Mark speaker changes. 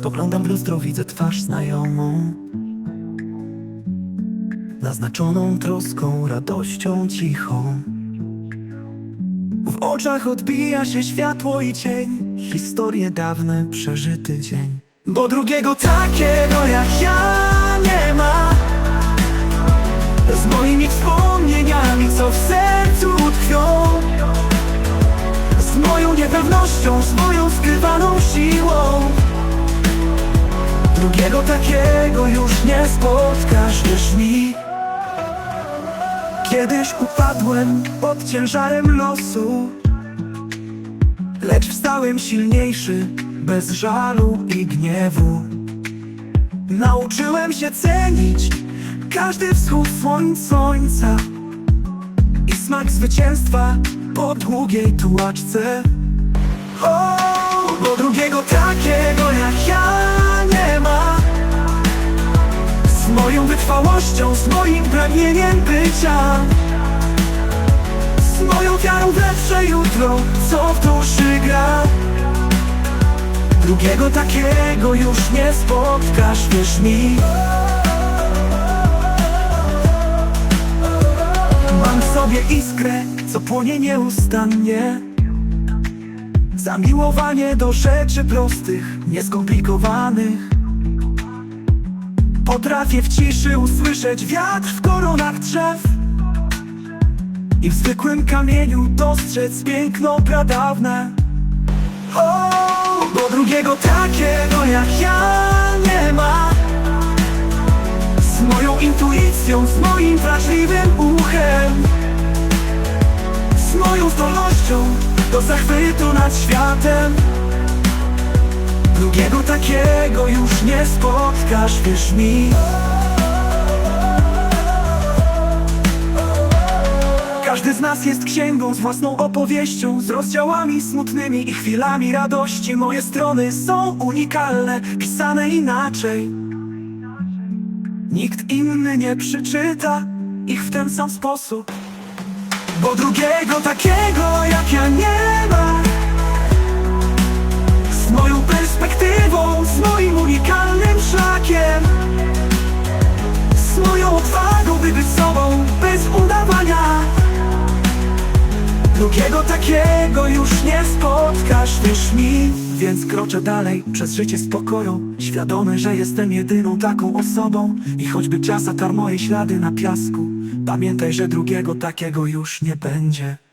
Speaker 1: Spoglądam w lustro, widzę twarz znajomą. Naznaczoną troską, radością cichą. W oczach odbija się światło i cień. Historie dawne, przeżyty dzień. Bo drugiego takiego jak ja nie ma. Z moimi wspomnieniami, co w sercu tkwią. Z moją niepewnością, z moją skrywaną siłą Drugiego takiego już nie spotkasz, wierz mi. Kiedyś upadłem pod ciężarem losu Lecz wstałem silniejszy, bez żalu i gniewu. Nauczyłem się cenić każdy wschód słoń- słońca I smak zwycięstwa po długiej tułaczce Z moją wytrwałością, z moim pragnieniem bycia. Z moją wiarą w lepsze jutro, co w duszy gra. Drugiego takiego już nie spotkasz, wierz mi. Mam w sobie iskrę, co płonie nieustannie. Zamiłowanie do rzeczy prostych, nieskomplikowanych Potrafię w ciszy usłyszeć wiatr w koronach drzew I w zwykłym kamieniu dostrzec piękno pradawne. O, bo drugiego takiego jak ja nie ma. Z moją intuicją, z moim wrażliwym uchem Z moją zdolnością do zachwytu nad światem Drugiego takiego już nie spotkasz, wierz mi. Każdy z nas jest księgą z własną opowieścią Z rozdziałami smutnymi i chwilami radości. Moje strony są unikalne, pisane inaczej. Nikt inny nie przeczyta ich w ten sam sposób. Bo drugiego takiego jak ja nie ma Drugiego takiego już nie spotkasz, wierz mi Więc kroczę dalej przez życie spokoju Świadomy, że jestem jedyną taką osobą. I choćby czas zatarł moje ślady na piasku Pamiętaj, że drugiego takiego już nie będzie